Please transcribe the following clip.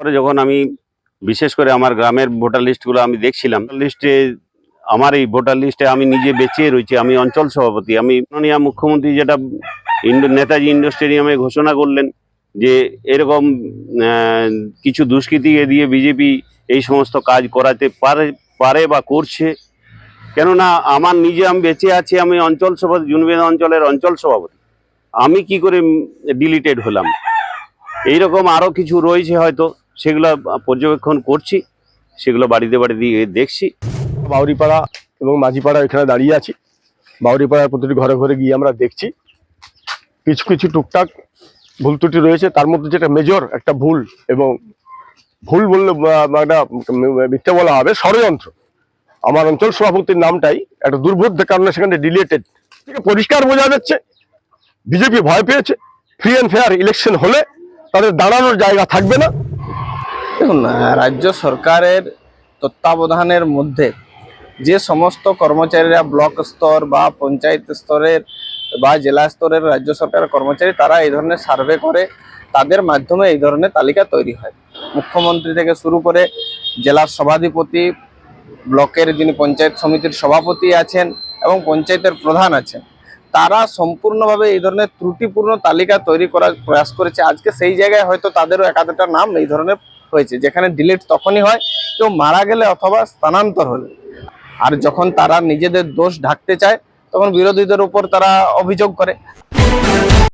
পরে যখন আমি বিশেষ করে আমার গ্রামের ভোটার লিস্টগুলো আমি দেখছিলাম লিস্টে আমার এই ভোটার লিস্টে আমি নিজে বেঁচে রয়েছি, আমি অঞ্চল সভাপতি, আমি মাননীয় মুখ্যমন্ত্রী যেটা ইন্ডো, নেতাজি ইন্ডোর স্টেডিয়ামে ঘোষণা করলেন যে এরকম কিছু দুষ্কৃতী দিয়ে বিজেপি এই সমস্ত কাজ করাতে পারে পারে বা করছে। কেননা আমার নিজে আমি বেঁচে আছি, আমি অঞ্চল সভাপতি, জুনবেদ অঞ্চলের অঞ্চল সভাপতি। আমি কি করে ডিলিটেড হলাম? এইরকম আরও কিছু রয়েছে হয়তো। সেগুলো পর্যবেক্ষণ করছি, সেগুলো বাড়িতে বাড়িতে দেখছি। বাউরিপাড়া এবং মাঝিপাড়া এখানে দাঁড়িয়ে আছি। বাউরিপাড়ার প্রতিটি ঘরে ঘরে গিয়ে আমরা দেখছি। কিছু কিছু টুকটাক ভুল ত্রুটি রয়েছে, তার মধ্যে যেটা মেজর একটা ভুল এবং ভুল বললে একটা মিথ্যে বলা হবে, ষড়যন্ত্র। আমার অঞ্চল সভাপতির নামটাই একটা দুর্বোধ্যের কারণে সেখানে ডিলেটেড পরিষ্কার বোঝা যাচ্ছে, বিজেপি ভয় পেয়েছে ফ্রি অ্যান্ড ফেয়ার ইলেকশন হলে তাদের দাঁড়ানোর জায়গা থাকবে না। দেখুন, রাজ্য সরকারের তত্ত্বাবধানের মধ্যে যে সমস্ত কর্মচারীরা ব্লক স্তর বা পঞ্চায়েত স্তরের বা জেলা স্তরের রাজ্য সরকারের কর্মচারী, তারা এই ধরনের সার্ভে করে, তাদের মাধ্যমে এই ধরনের তালিকা তৈরি হয়। মুখ্যমন্ত্রী থেকে শুরু করে জেলার সভাধিপতি, ব্লকের যিনি পঞ্চায়েত সমিতির সভাপতি আছেন এবং পঞ্চায়েতের প্রধান আছেন, তারা সম্পূর্ণভাবে এই ধরনের ত্রুটিপূর্ণ তালিকা তৈরি করার প্রয়াস করেছে। আজকে সেই জায়গায় হয়তো তাদেরও একাধিকটা নাম এই ধরনের হয়েছে, যেখানে ডিলিট তখনই হয়, কেউ মারা গেলে অথবা স্থানান্তর হলে। আর যখন তারা নিজেদের দোষ ঢাকতে চায়, তখন বিরোধীদের উপর তারা অভিযোগ করে।